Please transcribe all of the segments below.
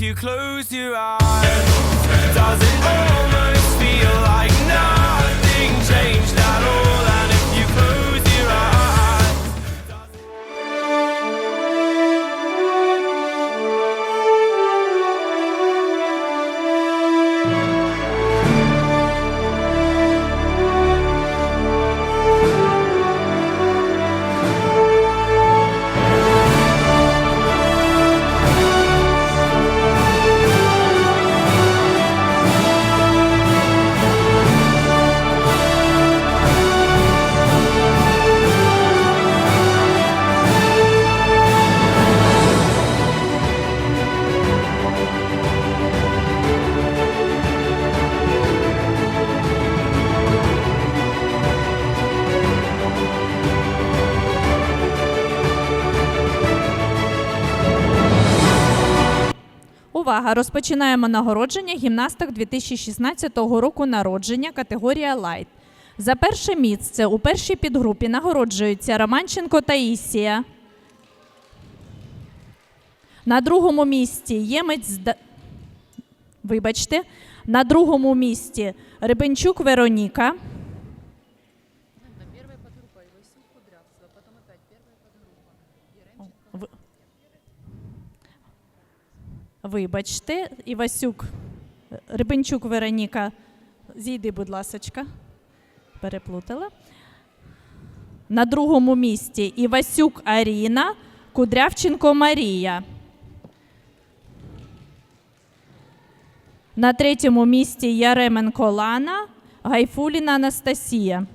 if you close your eyes? Does it almost feel like nothing changed at all? Увага! Розпочинаємо нагородження гімнасток 2016 року народження категорія Лайт. За перше місце у першій підгрупі нагороджуються Романченко Таїсія. На другому місці Ємець Вибачте. На другому місці Рибенчук Вероніка. Вибачте, Івасюк, Рибенчук Вероніка. Зійди, будь ласочка. Переплутала. На другому місці Івасюк Аріна, Кудрявченко Марія. На третьому місці Яременко Лана, Гайфуліна Анастасія.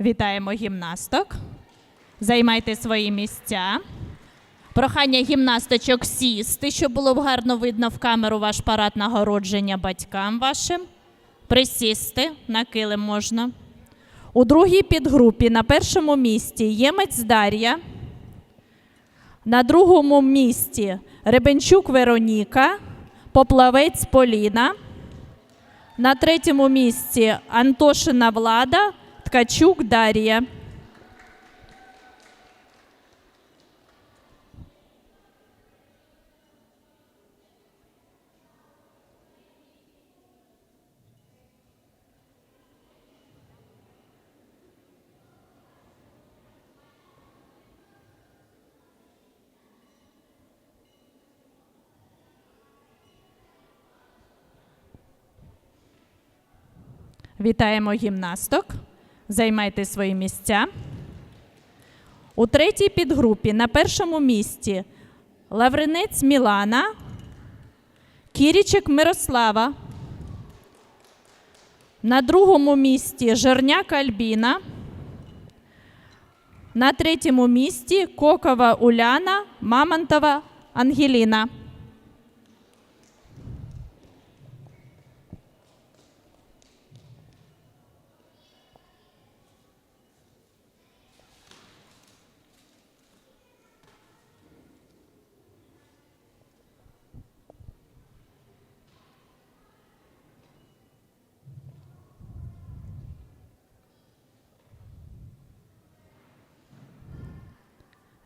Вітаємо гімнасток. Займайте свої місця. Прохання гімнасточок сісти, щоб було б гарно видно в камеру ваш парад нагородження батькам вашим. Присісти, на килим можна. У другій підгрупі на першому місці Ємець Дар'я. На другому місці Ребенчук Вероніка, Поплавець Поліна. На третьому місці Антошина Влада, Ткачук Дар'я. Вітаємо гімнасток. Займайте свої місця. У третій підгрупі на першому місці Лавринець Мілана, Кірічик Мирослава. На другому місці Жерняк Альбіна. На третьому місці Кокова Уляна, Мамонтова Ангеліна.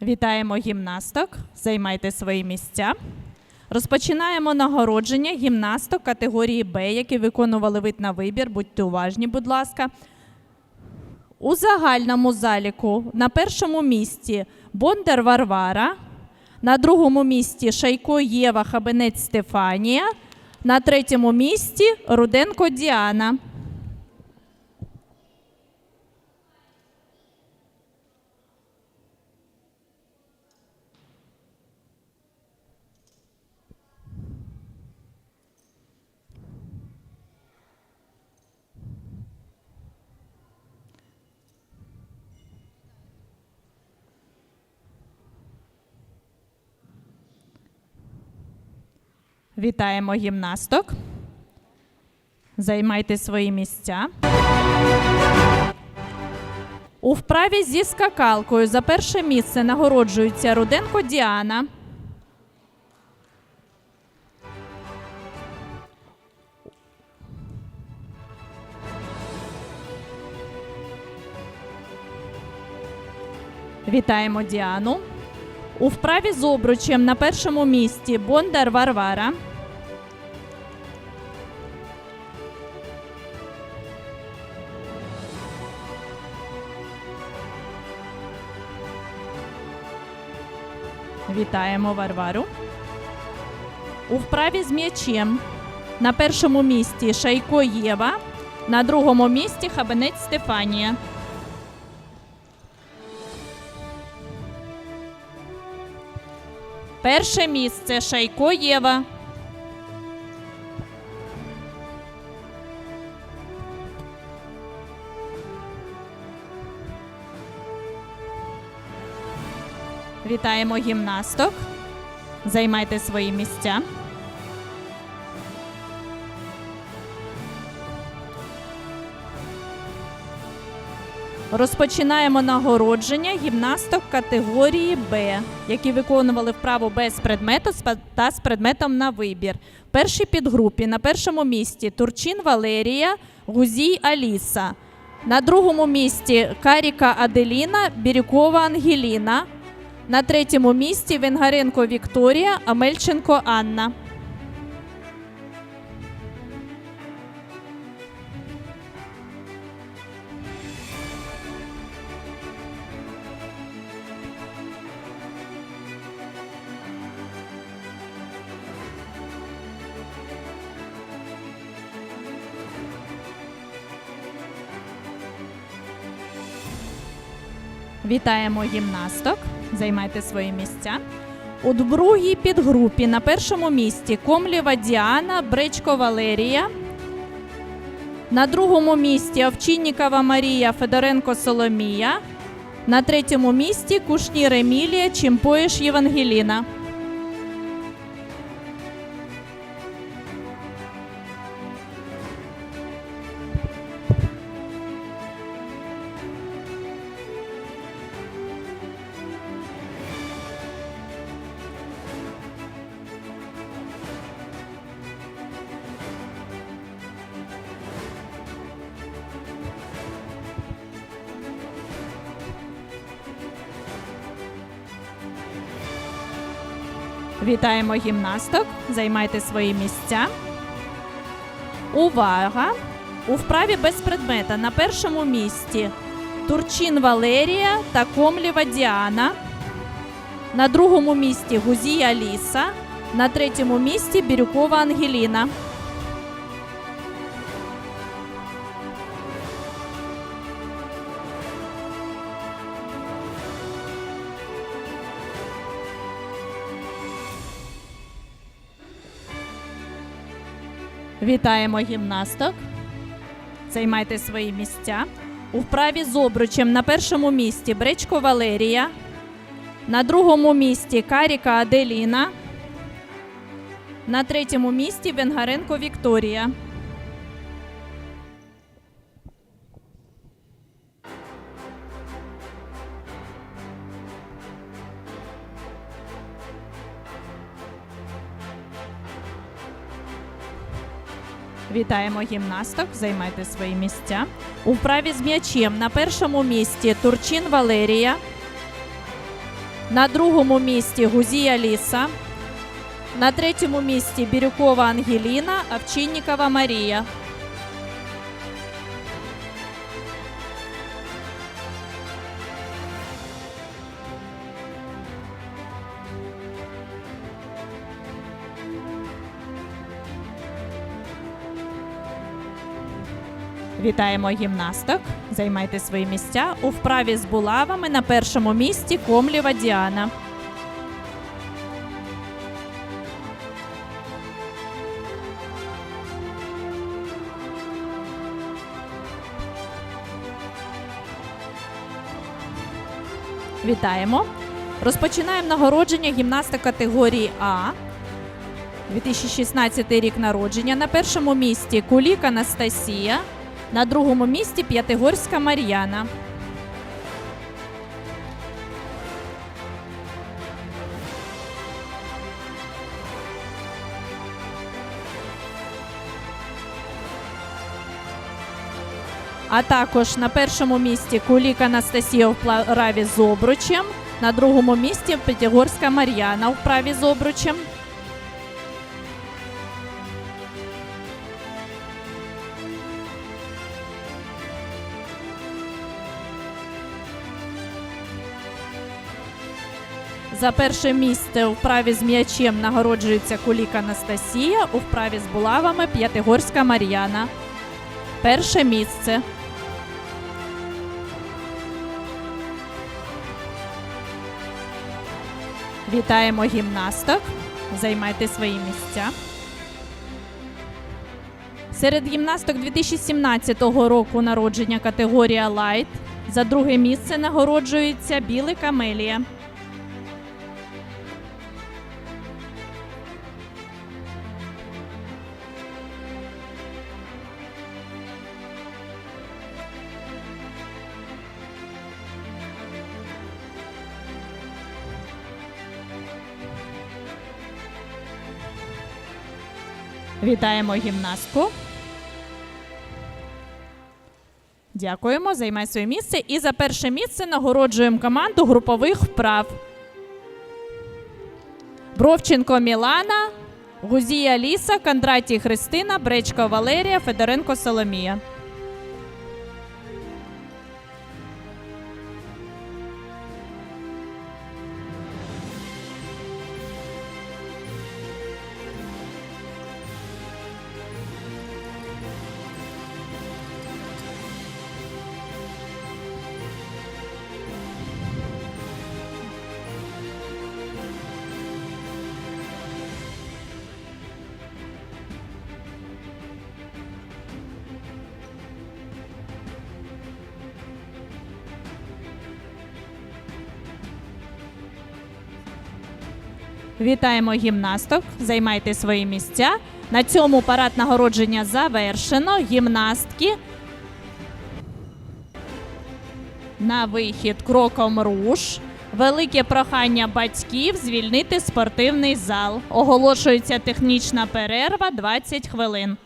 Вітаємо гімнасток. Займайте свої місця. Розпочинаємо нагородження гімнасток категорії Б, які виконували вид на вибір. Будьте уважні, будь ласка. У загальному заліку на першому місці Бондар Варвара, на другому місці Шайко Єва Хабенець Стефанія, на третьому місці Руденко Діана. Вітаємо гімнасток. Займайте свої місця. У вправі зі скакалкою за перше місце нагороджується Руденко Діана. Вітаємо Діану. У вправі з обручем на першому місці Бондар Варвара. Вітаємо Варвару. У вправі з м'ячем на першому місці Шайко Єва, на другому місці Хабенець Стефанія. Перше місце Шайко Єва. Вітаємо гімнасток. Займайте свої місця. Розпочинаємо нагородження гімнасток категорії Б, які виконували вправу без предмету та з предметом на вибір. Першій підгрупі на першому місці Турчин Валерія, Гузій Аліса. На другому місці Каріка Аделіна, Бірюкова Ангеліна. На третьому місці Венгаренко Вікторія, Амельченко Анна. Вітаємо гімнасток. Займайте свої місця. У другій підгрупі на першому місці Комлєва Діана, Бречко Валерія. На другому місці Овчиннікова Марія, Федоренко Соломія. На третьому місці Кушнір Емілія, Чимпоїш Євангеліна. Вітаємо гімнасток. Займайте свої місця. Увага! У вправі без предмета на першому місці Турчин Валерія та Комлєва Діана. На другому місці Гузія Ліса. На третьому місці Бірюкова Ангеліна. Вітаємо гімнасток. Займайте свої місця. У вправі з обручем на першому місці Бречко Валерія. На другому місці Каріка Аделіна. На третьому місці Венгаренко Вікторія. Вітаємо гімнасток, займайте свої місця. У вправі з м'ячем на першому місці Турчин Валерія. На другому місці Гузія Ліса. На третьому місці Бірюкова Ангеліна, Овчинникова Марія. Вітаємо гімнасток. Займайте свої місця. У вправі з булавами на першому місці Комлєва Діана. Вітаємо. Розпочинаємо нагородження гімнаста категорії А. 2016 рік народження. На першому місці Кулік Анастасія, на другому місці П'ятигорська Мар'яна. А також на першому місці Кулік Анастасія в праві з обручем, на другому місці П'ятигорська Мар'яна в праві з обручем. За перше місце у вправі з м'ячем нагороджується Кулік Анастасія, у вправі з булавами П'ятигорська Мар'яна. Перше місце. Вітаємо гімнасток. Займайте свої місця. Серед гімнасток 2017 року народження категорія Лайт. За друге місце нагороджується Білик Амелія. Вітаємо гімнастку. Дякуємо, займай своє місце. І за перше місце нагороджуємо команду групових вправ. Бровченко Мілана, Гузія Ліса, Кондратій Христина, Бречко Валерія, Федоренко Соломія. Вітаємо гімнасток. Займайте свої місця. На цьому парад нагородження завершено. Гімнастки. На вихід кроком руш. Велике прохання батьків звільнити спортивний зал. Оголошується технічна перерва 20 хвилин.